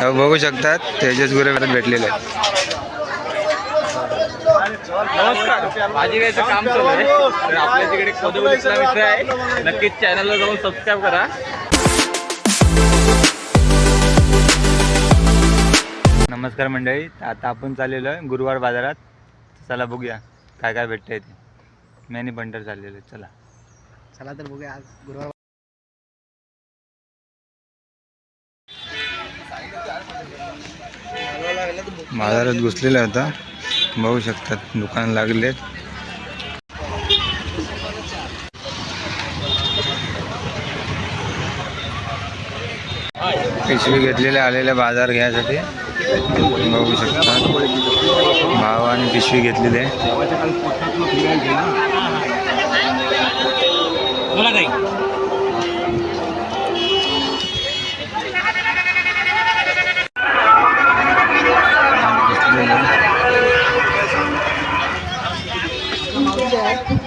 बघू शकतात. तेजस गुरे परत भेटलेले नमस्कार. घ्यायचं काम चालू आहे. तर आपल्या तिकडे मित्र आहे. नक्कीच चॅनलला जाऊन सबस्क्राईब करा. नमस्कार मंडळी. आता आपण चाललेलो आहे गुरुवार बाजारात. चला बघूया काय काय भेटतंय ते. मी आणि बंडर चाललेलो आहे. चला. चला तर बघूया आज गुरुवार बाजारात घुसलेला होता बघू शकतात दुकान लागलेत. पिशवी घेतलेल्या आलेल्या बाजार घ्यायसाठी. बघू शकता भाव आणि पिशवी घेतलेली आहे.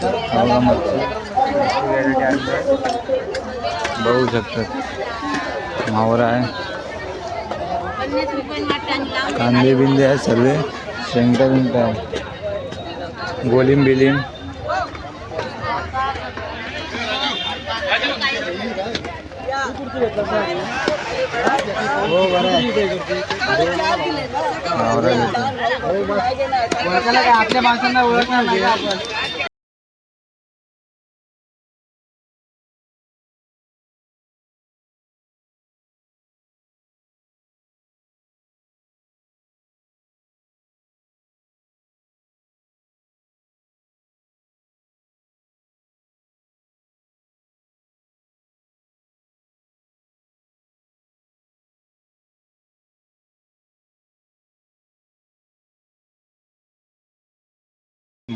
बोला मच्छी. बघू शकतात. मावरा आहे. कांदे बिंदे आहे सर्व शेंगटा बिंगटा आहे. गोलिम बिलीम. आपल्या माणसांना ओळखणार नाही आपण.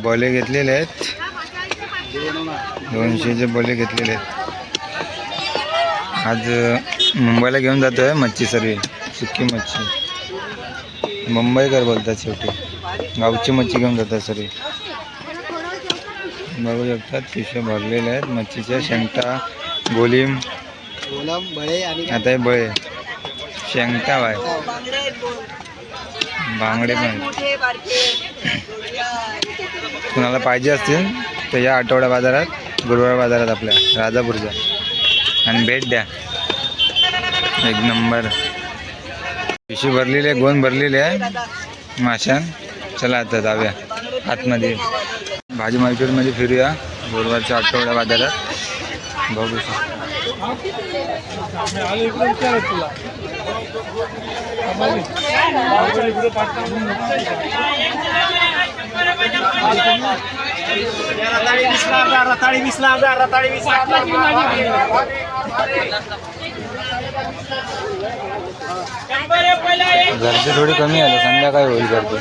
बोले घेतलेले आहेत. दोनशेचे बोले घेतलेले आहेत. आज मुंबईला घेऊन जातोय मच्छी सर्व सुकी मच्छी. मुंबईकर बोलतात शेवटी. गावची मच्छी घेऊन जातात सर्व. बघू शकतात पिशव्या भरलेल्या आहेत मच्छीच्या. शेंगटा गोलीम. आता हे बळे. शेंगटा आहे बांगडे पण. कुणाला पाहिजे असतील तर या आठवडा बाजारात गुरुवार बाजारात आपल्या राजापूरच्या. आणि भेट द्या. एक नंबर. पिशवी भरलेली आहे गोन भरलेली आहे. माशान चला आता जाऊया आतमध्ये. भाजी मार्केटमध्ये फिरूया गुरुवारच्या आठवडा बाजारात. बघू शकतो. रताळी वीसला हजार रताळी वीसला हजार रताळी वीसला गर्दी थोडी कमी आली संध्याकाळी होईल गर्दी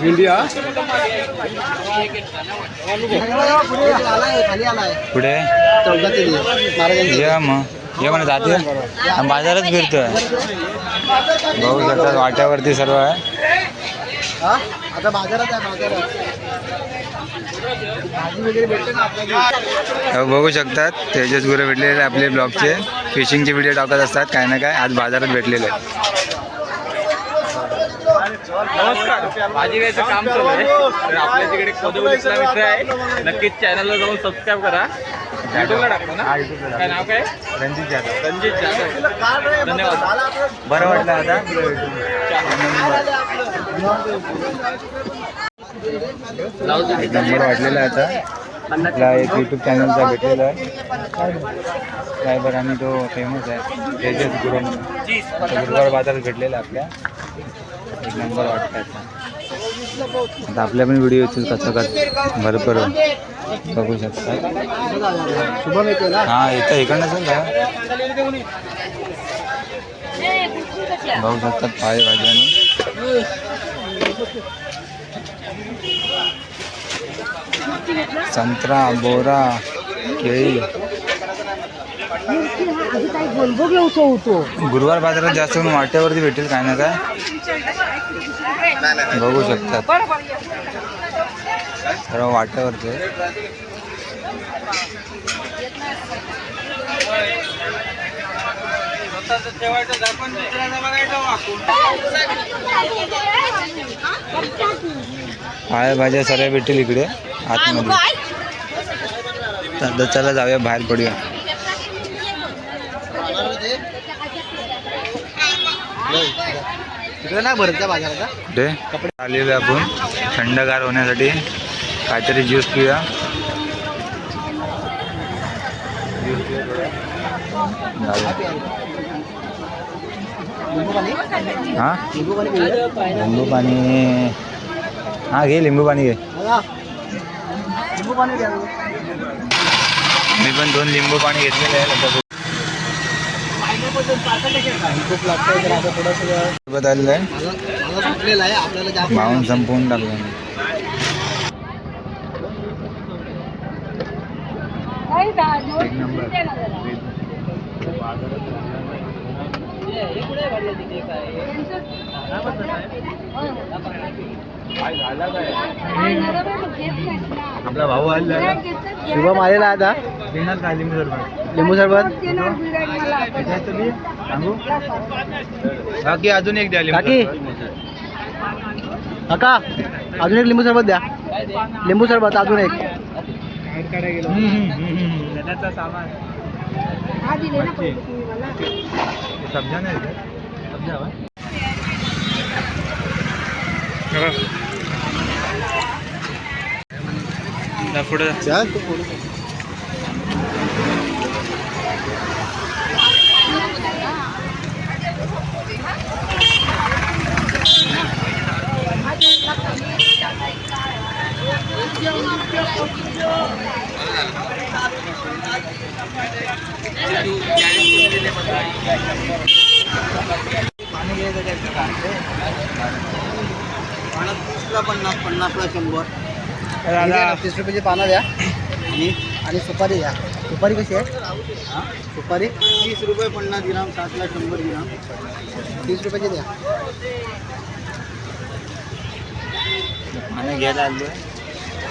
भेंडी हा पुढे मग. ये म्हणा जाते बाजारच फिरतोय. बघू शकतात वाट्यावरती सर्व आहे. आता बाजारात आहे बाजारात बघू शकतात. तेजस गुरु भेटलेले आपले ब्लॉगचे. फिशिंगचे व्हिडिओ टाकत असतात. काय ना काय आज बाजारात भेटलेले आहे नमस्कार. भाजी घ्यायचं काम चालू आहे. तर आपल्या तिकडे कोदवलीतला मित्र आहे. नक्कीच चॅनलला जाऊन सबस्क्राईब करा. युट्यूबला टाकतो ना? काय नाव काय? रणजित जाधव. रणजित जाधव. धन्यवाद. बरं वाटलं आता. नंबर वाटलेला आहे आता. आपला एक यूट्यूब चॅनलचा भेटलेला आहे. ड्रायव्हर आणि तो फेमस आहे. तेजस गुरु तो गुरुवार बाजारात भेटलेला आहे आपल्या. एक नंबर आता आपल्या पण व्हिडिओ येतील कसं कर भरपूर बघू शकता. शुभम येतो ना हां इकडनं असेल का बघू शकतात पाय भाजी आणि संत्रा बोरा केळी. गुरुवार बाजारात जास्त करून वाट्यावरती भेटेल काय ना काय? बघू शकतात. सर्व पाळ्या भाज्या सगळ्या भेटेल इकडे आतमध्ये. चला जाऊया बाहेर पडूया. कुठे आलेलो आपण. थंडगार होण्यासाठी काहीतरी ज्यूस पिऊया. लिंबू पाणी हा? लिंबू पाणी हा घे लिंबू पाणी घे मी पण दोन लिंबू पाणी घेतलेले आहे. आलेलं आहे संपवून टाकलं मी. एक नंबर. आपला भाऊ आलेला शुभम आलेला आता. देणार काय लिंबू सरबत? बाकी अजून एक द्या लिंबू काकी. काका अजून एक लिंबू सरबत द्या. लिंबू सरबत अजून एक. सामान. सब्जा नाही? सब्जा हवा? चल तीसला पन्नास पन्नासला शंभर ठीक आहे ना, तीस रुपयाची पानं द्या. आणि आणि सुपारी द्या. सुपारी कशी आहे? सुपारी? तीस रुपये पन्नास ग्राम साठला शंभर ग्राम. तीस रुपयाची द्या. पाणी घ्यायला आलो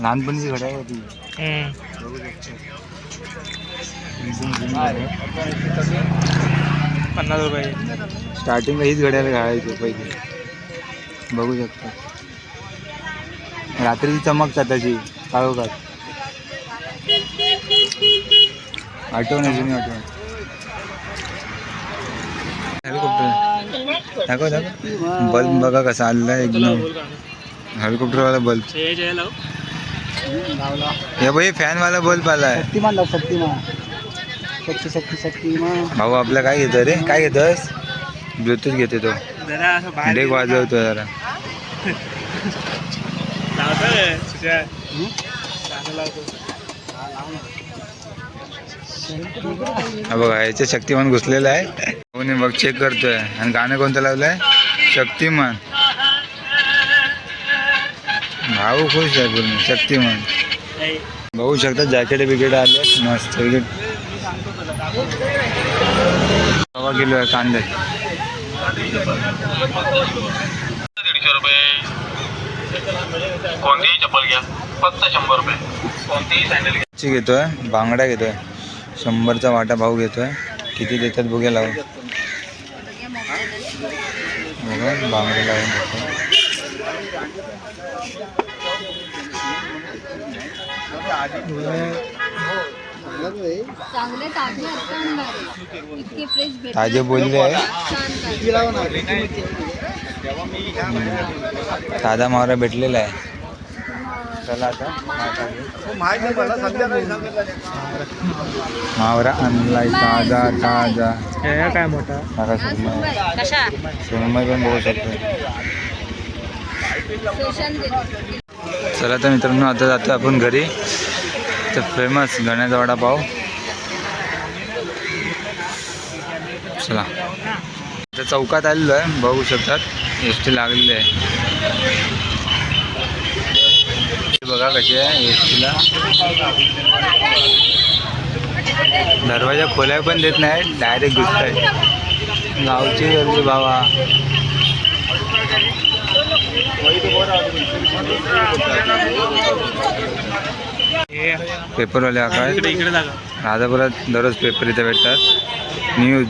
लहानपणीची घड्याळ होती बघू शकतो. एकदम जुनी घड्याळ. पन्नास रुपये. स्टार्टिंगला हीच घड्याळ घालायची पहिले. बघू शकतो. रात्रीची चमकतात त्याची काळोखात. आठवण आहे जुनी आठवण. हेलिकॉप्टर. दाखव दाखव. बल्ब बघा कसा आलेला आहे एकदम. हेलिकॉप्टरवाला बल्ब. हे बाई फॅनवाला बल्ब आलाय शक्तिमान लाव शक्तिमान. शक्ती शक्ती शक्तिमान. भाऊ आपला काय घेतो रे? काय घेतोस ब्लूटूथ घेते तो. डेक वाजवतो जरा. हा बघा याचे शक्तिमान घुसलेला आहे. बघ चेक करतोय. आणि गाणं कोणतं लावलंय? शक्तिमान. भाऊ खुश आहे पूर्ण शक्तिमान बघू शकता जॅकेट बिकेट आले मस्त सव्वा किलो आहे कांदे. दीडशे रुपये. कोणतीही चप्पल घ्या फक्त शंभर रुपये. कोणतीही सँडल घ्या. घेतोय बांगडा घेतोय. शंभरचा वाटा भाऊ घेतोय. किती देतात बघूया लावून. बघा बांगडा लावून घेतोय ताजे बोलले. आहे ताजे. मावरा भेटलेला आहे. चला आता. मावरा घेऊ. मावरा आणलाय ताजा ताजा. काय मोठा? सुरमई पण बघू शकतो. चला तर मित्रांनो आता जातो आपण घरी. तर फेमस गण्याचा वडापाव चला. तर चौकात आलेलो आहे बघू शकतात. एस टी लागलेली आहे. बघा कशी आहे एस टीला दरवाजा खोल्या पण देत नाही डायरेक्ट घुसत आहे गावची गर्दी बाबा. पेपरवाले आकाश राजापुरात दररोज पेपर इथे भेटतात. न्यूज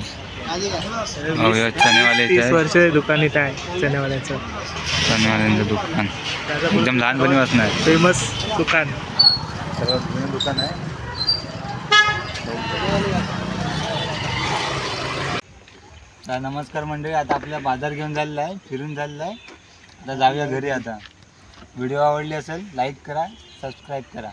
आहे. वर्ष दुकान इथं आहे चण्यावाल्याचं चनेवाल्यांचं दुकान. एकदम लहानपणी वाचणार फेमस दुकान. सर्वात जुनं दुकान आहे नमस्कार मंडळी आता आपला बाजार घेऊन झालेला आहे फिरून झालेला आहे. आता जाऊया घरी आता. व्हिडिओ आवडली असेल लाईक करा सबस्क्राईब करा.